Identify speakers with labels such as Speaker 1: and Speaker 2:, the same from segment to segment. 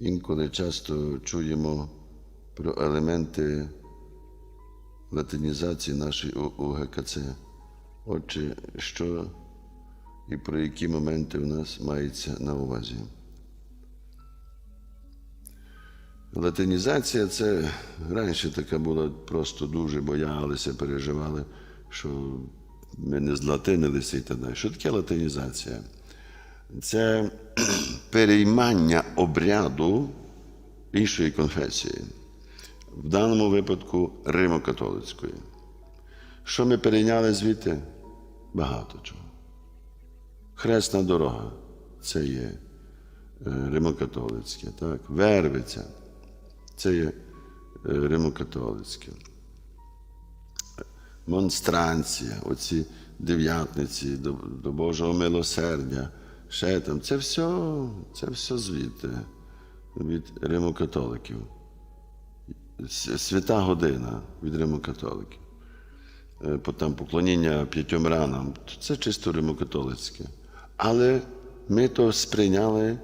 Speaker 1: Інколи часто чуємо про елементи латинізації нашої УГКЦ. Отже, що і про які моменти в нас мається на увазі? Латинізація це раніше така була, просто дуже боялися, переживали, що ми не златинилися і так далі. Що таке латинізація? Це переймання обряду іншої конфесії, в даному випадку Римо-католицької. Що ми перейняли звідти? Багато чого. Хресна дорога це є е, Римо-католицьке, так? Вервиця це є е, Римо-католицьке. Монстранція, оці дев'ятниці до, до Божого милосердя, ще там. Це все, це все звідти, від римокатоликів. Свята година від римокатоликів. Е, Там поклоніння п'ятьом ранам. Це чисто римокатолицьке. Але ми то сприйняли,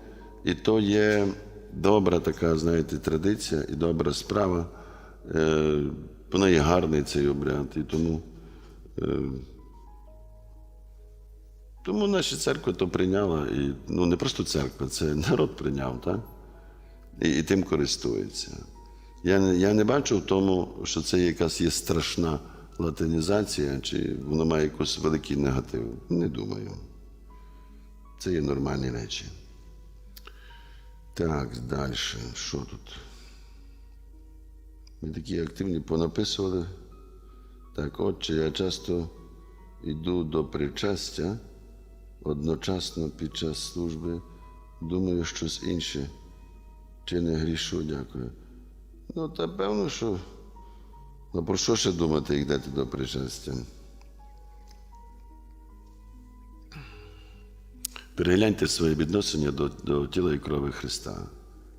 Speaker 1: і то є добра така, знаєте, традиція і добра справа. Е, Вона є гарний цей обряд. І тому, е, тому наша церква то прийняла. І, ну, не просто церква, це народ прийняв, так? І, і тим користується. Я, я не бачу в тому, що це якась є страшна латинізація, чи воно має якийсь великий негатив. Не думаю. Це є нормальні речі. Так, далі. Що тут? Ми такі активні понаписували. Так, отче, я часто йду до причастя, одночасно під час служби, думаю щось інше. Чи не грішу, дякую. Ну, та певно, що. Ну, про що ще думати, як йдете до причастя? Перегляньте своє відношення до, до тіла і крови Христа.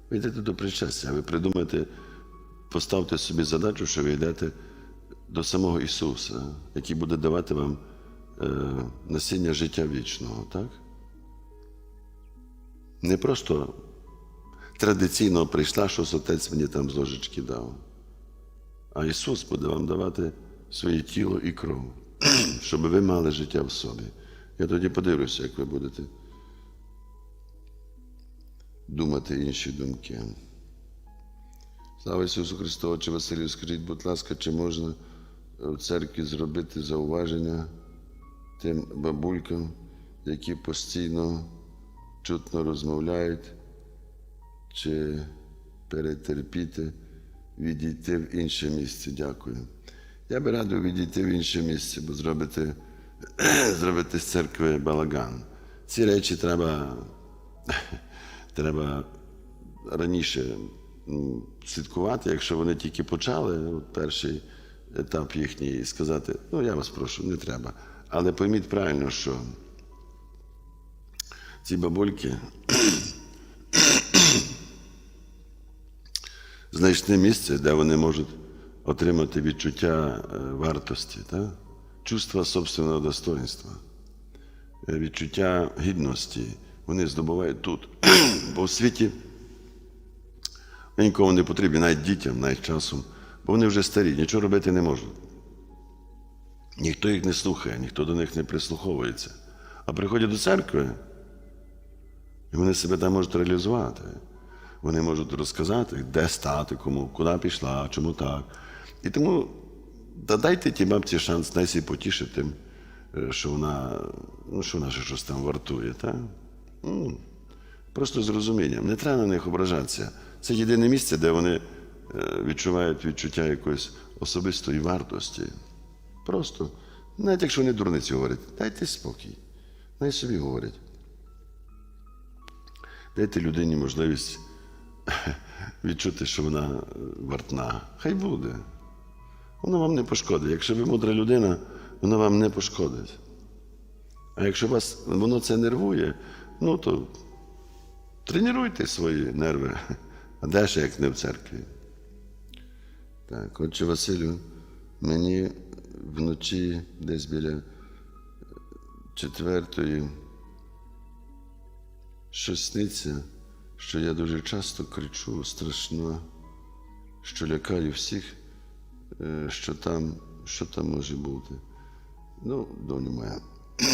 Speaker 1: Ви йдете до причастя, ви придумаєте, поставте собі задачу, що ви йдете до самого Ісуса, який буде давати вам насіння життя вічного, так? Не просто традиційно прийшла, що отець мені там з ложечки дав. А Ісус буде вам давати своє тіло і кров, щоб ви мали життя в собі. Я тоді подивлюся, як ви будете думати інші думки. Слава Ісусу Христу, Отче Василю, скажіть, будь ласка, чи можна в церкві зробити зауваження тим бабулькам, які постійно чутно розмовляють, чи перетерпіти, відійти в інше місце. Дякую. Я би радив відійти в інше місце, бо зробити, зробити з церкви балаган. Ці речі треба, треба раніше слідкувати, якщо вони тільки почали, перший етап їхній, і сказати, ну я вас прошу, не треба. Але пойміть правильно, що ці бабульки знайшли місце, де вони можуть отримати відчуття е, вартості, та? чувства собственного достоинства, е, відчуття гідності. Вони здобувають тут. Бо в світі нікому не потрібні, навіть дітям, навіть часом, бо вони вже старі, нічого робити не можуть. Ніхто їх не слухає, ніхто до них не прислуховується. А приходять до церкви, і вони себе там можуть реалізувати. Вони можуть розказати, де стати, кому, куди пішла, чому так. І тому да дайте тій бабці шанс найсі потішити тим, е, що вона, ну, що вона ще щось там вартує. Та? Ну, просто з розумінням. Не треба на них ображатися. Це єдине місце, де вони е, відчувають відчуття якоїсь особистої вартості. Просто, навіть якщо вони дурниці говорять, дайте спокій. Най собі говорять. Дайте людині можливість відчути, що вона е, вартна. Хай буде. Воно вам не пошкодить. Якщо ви мудра людина, воно вам не пошкодить. А якщо вас воно це нервує, ну то тренуйте свої нерви. А де ж як не в церкві? Так, отче Василю, мені вночі десь біля четвертої щось сниться, що я дуже часто кричу страшно, що лякаю всіх, е, що там, що там може бути. Ну, доню моя.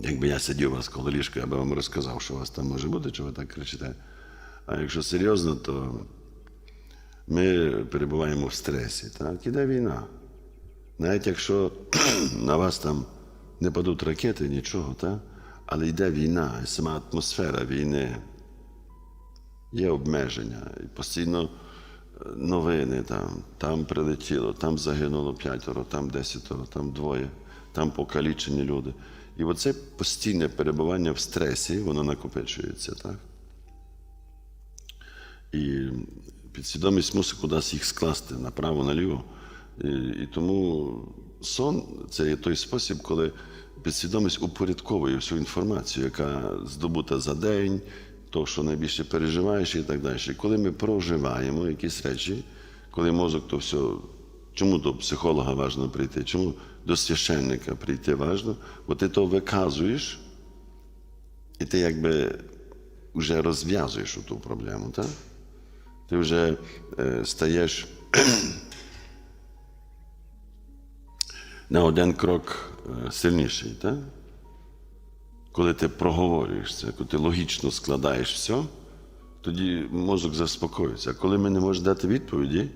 Speaker 1: Якби я сидів у вас коло ліжка, я би вам розказав, що у вас там може бути, що ви так кричите. А якщо серйозно, то ми перебуваємо в стресі. Так? Іде війна. Навіть якщо на вас там не падуть ракети, нічого, так? але йде війна, і сама атмосфера війни, є обмеження, і постійно е, новини там, там прилетіло, там загинуло п'ятеро, там десятеро, там двоє, там покалічені люди. І оце постійне перебування в стресі, воно накопичується, так? І підсвідомість мусить кудись їх скласти направо, наліво. І, і тому сон це є той спосіб, коли підсвідомість упорядковує всю інформацію, яка здобута за день, то, що найбільше переживаєш і так далі. Коли ми проживаємо якісь речі, коли мозок то все. Чому до психолога важливо прийти? Чому до священника прийти важливо? Бо ти то виказуєш, і ти якби вже розв'язуєш ту проблему, так? Ти вже е, стаєш на один крок е, сильніший, так? Коли ти проговорюєш це, коли ти логічно складаєш все, тоді мозок заспокоїться. А коли ми не можемо дати відповіді,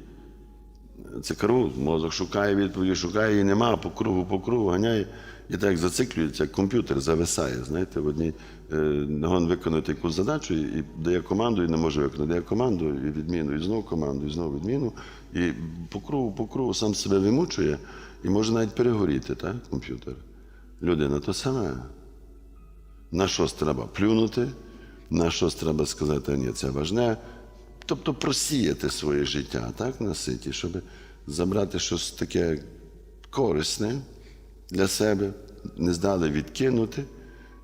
Speaker 1: це кару, мозок шукає відповіді, шукає її нема, по кругу, по кругу ганяє. І так зациклюється, як комп'ютер зависає. Знаєте, в одній е, нагон виконати якусь задачу і дає команду, і не може виконати. Дає команду, і відміну, і знову команду, і знову відміну. І по кругу, по кругу сам себе вимучує і може навіть перегоріти, так, комп'ютер. Людина то саме. На щось треба плюнути, на щось треба сказати, ні, це важне. Тобто просіяти своє життя так, на ситі, щоб забрати щось таке корисне для себе, не здали відкинути.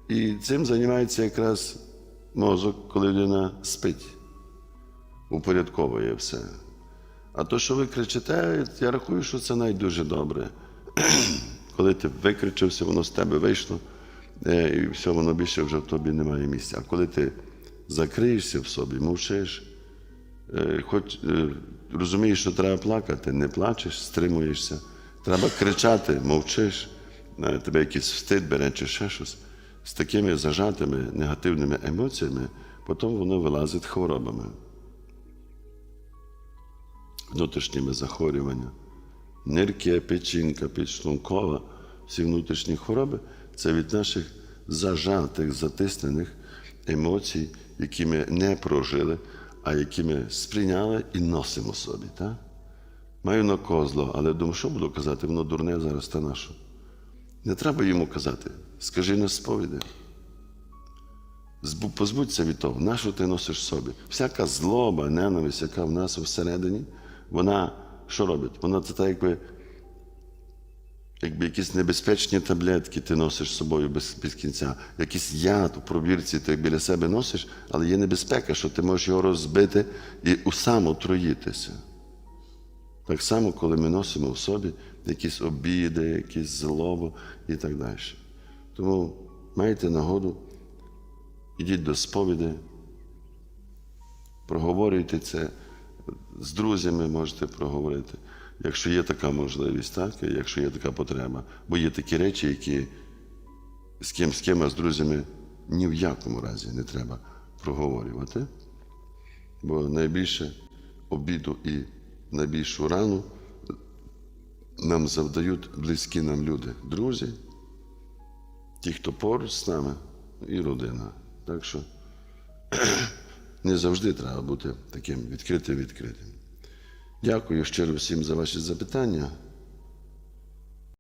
Speaker 1: І цим займається якраз мозок, коли людина спить, упорядковує все. А то, що ви кричите, я рахую, що це навіть дуже добре. Коли ти викричався, воно з тебе вийшло, е, і все, воно більше вже в тобі немає місця. А коли ти закриєшся в собі, мовчиш, хоч е, розумієш, що треба плакати, не плачеш, стримуєшся. Треба кричати, мовчиш, е, тебе якийсь встид бере чи ще щось. З такими зажатими негативними емоціями, потім воно вилазить хворобами, внутрішніми захворюваннями. Нирки, печінка, підшлункова, всі внутрішні хвороби це від наших зажатих, затиснених емоцій, які ми не прожили, а які ми сприйняли і носимо собі. Так? Маю на козло, але думаю, що буду казати, воно дурне зараз та наше. Не треба йому казати. Скажи на сповіді. Збу- Позбудься від того, на що ти носиш собі. Всяка злоба, ненависть, яка в нас всередині, вона що робить? Вона це так, якби, якби якісь небезпечні таблетки ти носиш з собою без, без кінця, якийсь яд у пробірці ти біля себе носиш, але є небезпека, що ти можеш його розбити і сам отруїтися. Так само, коли ми носимо в собі якісь обіди, якісь злобу і так далі. Тому маєте нагоду, ідіть до сповіді, проговорюйте це з друзями можете проговорити, якщо є така можливість, так? якщо є така потреба. Бо є такі речі, які з ким, з ким, а з друзями ні в якому разі не треба проговорювати. Бо найбільше обіду і найбільшу рану нам завдають близькі нам люди, друзі, ті, хто поруч з нами, і родина. Так що не завжди треба бути таким відкритим відкритим. Дякую щиро всім за ваші запитання.